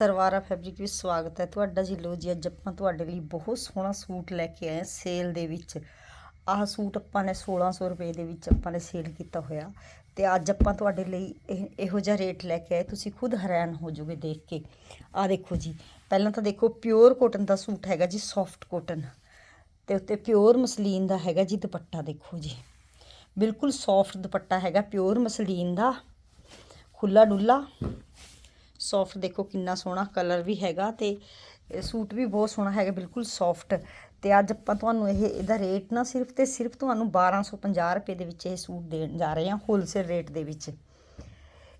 ਸਰਵਾਰਾ fabric ਵਿੱਚ ਸਵਾਗਤ ਹੈ ਤੁਹਾਡਾ ਜੀ। ਲੋ ਜੀ, ਅੱਜ ਆਪਾਂ ਤੁਹਾਡੇ ਲਈ ਬਹੁਤ ਸੋਹਣਾ ਸੂਟ ਲੈ ਕੇ ਆਏ ਸੇਲ ਦੇ ਵਿੱਚ। ਆਹ ਸੂਟ ਆਪਾਂ ਨੇ 1600 ਰੁਪਏ ਦੇ ਵਿੱਚ ਆਪਾਂ ਨੇ ਸੇਲ ਕੀਤਾ ਹੋਇਆ। ਤੇ ਅੱਜ ਆਪਾਂ ਤੁਹਾਡੇ ਲਈ ਇਹ, ਇਹੋ ਜਿਹਾ ਰੇਟ ਲੈ ਕੇ ਆਏ। ਤੁਸੀਂ ਖੁਦ ਹੈਰਾਨ ਹੋ ਜਾਓਗੇ ਦੇਖ ਕੇ। ਆਹ ਦੇਖੋ ਜੀ, ਪਹਿਲਾਂ ਤਾਂ ਦੇਖੋ ਪਿਓਰ ਕੋਟਨ ਦਾ ਸੂਟ ਹੈਗਾ ਜੀ, ਸੌਫਟ ਕੋਟਨ। ਤੇ ਉੱਤੇ ਪਿਓਰ ਮਸਲੀਨ ਦਾ ਹੈਗਾ ਜੀ ਦੁਪੱਟਾ, ਦੇਖੋ ਜੀ। ਬਿਲਕੁਲ ਸੌਫਟ ਦੁਪੱਟਾ ਹੈਗਾ, ਪਿਓਰ ਮਸਲੀਨ ਦਾ। ਖੁੱਲਾ ਡੁੱਲਾ ਸੌਫਟ ਦੇਖੋ ਕਿੰਨਾ ਸੋਹਣਾ ਕਲਰ ਵੀ ਹੈਗਾ ਤੇ ਸੂਟ ਵੀ ਬਹੁਤ ਸੋਹਣਾ ਹੈਗਾ, ਬਿਲਕੁਲ ਸੌਫਟ। ਤੇ ਅੱਜ ਆਪਾਂ ਤੁਹਾਨੂੰ ਇਹ, ਇਹਦਾ ਰੇਟ ਨਾ ਸਿਰਫ ਤੇ ਸਿਰਫ ਤੁਹਾਨੂੰ 1250 ਰੁਪਏ ਦੇ ਵਿੱਚ ਇਹ ਸੂਟ ਦੇਣ ਜਾ ਰਹੇ ਹਾਂ ਹੋਲਸੇਲ ਰੇਟ ਦੇ ਵਿੱਚ।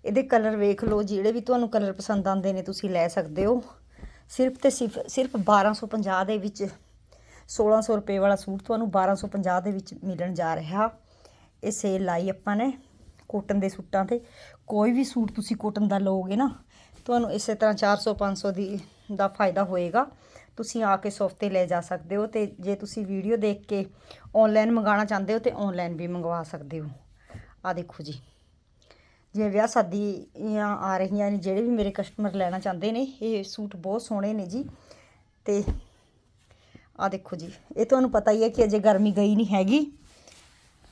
ਇਹਦੇ ਕਲਰ ਵੇਖ ਲਓ, ਜਿਹੜੇ ਵੀ ਤੁਹਾਨੂੰ ਕਲਰ ਪਸੰਦ ਆਉਂਦੇ ਨੇ, ਤੁਸੀਂ ਲੈ ਸਕਦੇ ਹੋ। ਸਿਰਫ ਤੇ ਸਿਰਫ ਸਿਰਫ 1250 ਦੇ ਵਿੱਚ 1600 ਰੁਪਏ ਵਾਲਾ ਸੂਟ ਤੁਹਾਨੂੰ 1250 ਦੇ ਵਿੱਚ ਮਿਲਣ ਜਾ ਰਿਹਾ। ਇਹ ਸੇਲ ਲਾਈ ਆਪਾਂ ਨੇ ਕੋਟਨ ਦੇ ਸੂਟਾਂ ਤੇ। ਕੋਈ ਵੀ ਸੂਟ ਤੁਸੀਂ ਕੋਟਨ ਦਾ ਲਓਗੇ ਨਾ ਤੁਹਾਨੂੰ ਇਸੇ ਤਰ੍ਹਾਂ 400 500 ਦੀ ਦਾ ਫਾਇਦਾ ਹੋਏਗਾ। ਤੁਸੀਂ ਆ ਕੇ ਸ਼ੌਪ ਤੇ ਲੈ ਜਾ ਸਕਦੇ ਹੋ ਤੇ ਜੇ ਤੁਸੀਂ ਵੀਡੀਓ ਦੇਖ ਕੇ ਆਨਲਾਈਨ ਮੰਗਾਉਣਾ ਚਾਹੁੰਦੇ ਹੋ ਤੇ ਆਨਲਾਈਨ ਵੀ ਮੰਗਵਾ ਸਕਦੇ ਹੋ। ਆ ਦੇਖੋ ਜੀ। ਜਿਵੇਂ ਵਿਆਹ ਸ਼ਾਦੀਆਂ ਆ ਰਹੀਆਂ ਨੇ, ਜਿਹੜੇ ਵੀ ਮੇਰੇ ਕਸਟਮਰ ਲੈਣਾ ਚਾਹੁੰਦੇ ਨੇ, ਇਹ ਸੂਟ ਬਹੁਤ ਸੋਹਣੇ ਨੇ ਜੀ। ਤੇ ਆ ਦੇਖੋ ਜੀ, ਇਹ ਤੁਹਾਨੂੰ ਪਤਾ ਹੀ ਹੈ ਕਿ ਅਜੇ ਗਰਮੀ ਗਈ ਨਹੀਂ ਹੈਗੀ।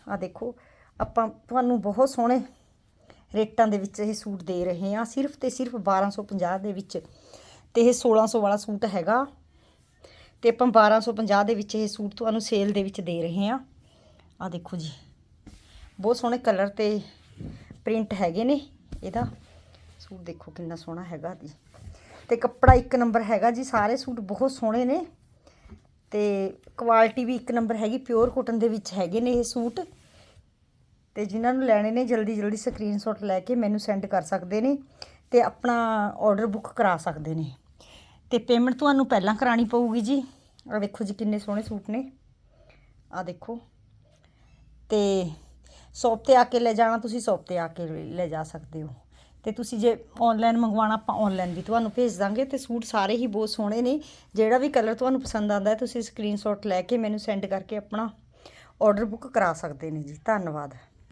ਆ ਦੇਖੋ, ਆਪਾਂ, ਤੁਹਾਨੂੰ ਬਹੁਤ ਸੋਹਣੇ ਰੇਟਾਂ ਦੇ ਵਿੱਚ ਇਹ ਸੂਟ ਦੇ ਰਹੇ ਹਾਂ। ਸਿਰਫ ਤੇ ਸਿਰਫ 1250 ਦੇ ਵਿੱਚ ਤੇ ਇਹ 1600 ਵਾਲਾ ਸੂਟ ਹੈਗਾ। ਤੇ ਆਪਾਂ 1250 ਦੇ ਵਿੱਚ ਇਹ ਸੂਟ ਤੁਹਾਨੂੰ ਸੇਲ ਦੇ ਵਿੱਚ ਦੇ ਰਹੇ ਹਾਂ। ਆ ਦੇਖੋ ਜੀ, ਬਹੁਤ ਸੋਹਣੇ ਕਲਰ ਤੇ ਪ੍ਰਿੰਟ ਹੈਗੇ ਨੇ ਇਹਦਾ। ਸੂਟ ਦੇਖੋ ਕਿੰਨਾ ਸੋਹਣਾ ਹੈਗਾ ਜੀ। ਤੇ ਕੱਪੜਾ ਇੱਕ ਨੰਬਰ ਹੈਗਾ ਜੀ, ਸਾਰੇ ਸੂਟ ਬਹੁਤ ਸੋਹਣੇ ਨੇ। ਤੇ ਕੁਆਲਿਟੀ ਵੀ ਇੱਕ ਨੰਬਰ ਹੈਗੀ, ਪਿਓਰ ਕੋਟਨ ਦੇ ਵਿੱਚ ਹੈਗੇ ਨੇ ਇਹ ਸੂਟ। ਤੇ ਜਿਨ੍ਹਾਂ ਨੂੰ ਲੈਣੇ ਨੇ, ਜਲਦੀ ਜਲਦੀ ਸਕਰੀਨਸ਼ਾਟ ਲੈ ਕੇ ਮੈਨੂੰ ਸੈਂਡ ਕਰ ਸਕਦੇ ਨੇ ਤੇ ਆਪਣਾ ਆਰਡਰ ਬੁੱਕ ਕਰਾ ਸਕਦੇ ਨੇ। ਤੇ ਪੇਮੈਂਟ ਤੁਹਾਨੂੰ ਪਹਿਲਾਂ ਕਰਾਣੀ ਪਊਗੀ ਜੀ। ਆ ਦੇਖੋ ਜੀ ਕਿੰਨੇ ਸੋਹਣੇ ਸੂਟ ਨੇ। ਆ ਦੇਖੋ। ਤੇ ਸ਼ੌਪ ਤੇ ਆ ਕੇ ਲੈ ਜਾਣਾ, ਤੁਸੀਂ ਸ਼ੌਪ ਤੇ ਆ ਕੇ ਲੈ ਜਾ ਸਕਦੇ ਹੋ। ਤੇ ਤੁਸੀਂ ਜੇ ਆਨਲਾਈਨ ਮੰਗਵਾਉਣਾ, ਆਪਾਂ ਆਨਲਾਈਨ ਵੀ ਤੁਹਾਨੂੰ ਭੇਜ ਦਾਂਗੇ। ਤੇ ਸੂਟ ਸਾਰੇ ਹੀ ਬਹੁਤ ਸੋਹਣੇ ਨੇ। ਜਿਹੜਾ ਵੀ ਕਲਰ ਤੁਹਾਨੂੰ ਪਸੰਦ ਆਉਂਦਾ ਹੈ, ਤੁਸੀਂ ਸਕਰੀਨਸ਼ਾਟ ਲੈ ਕੇ ਮੈਨੂੰ ਸੈਂਡ ਕਰਕੇ ਆਪਣਾ ਆਰਡਰ ਬੁੱਕ ਕਰਾ ਸਕਦੇ ਨੇ ਜੀ। ਧੰਨਵਾਦ।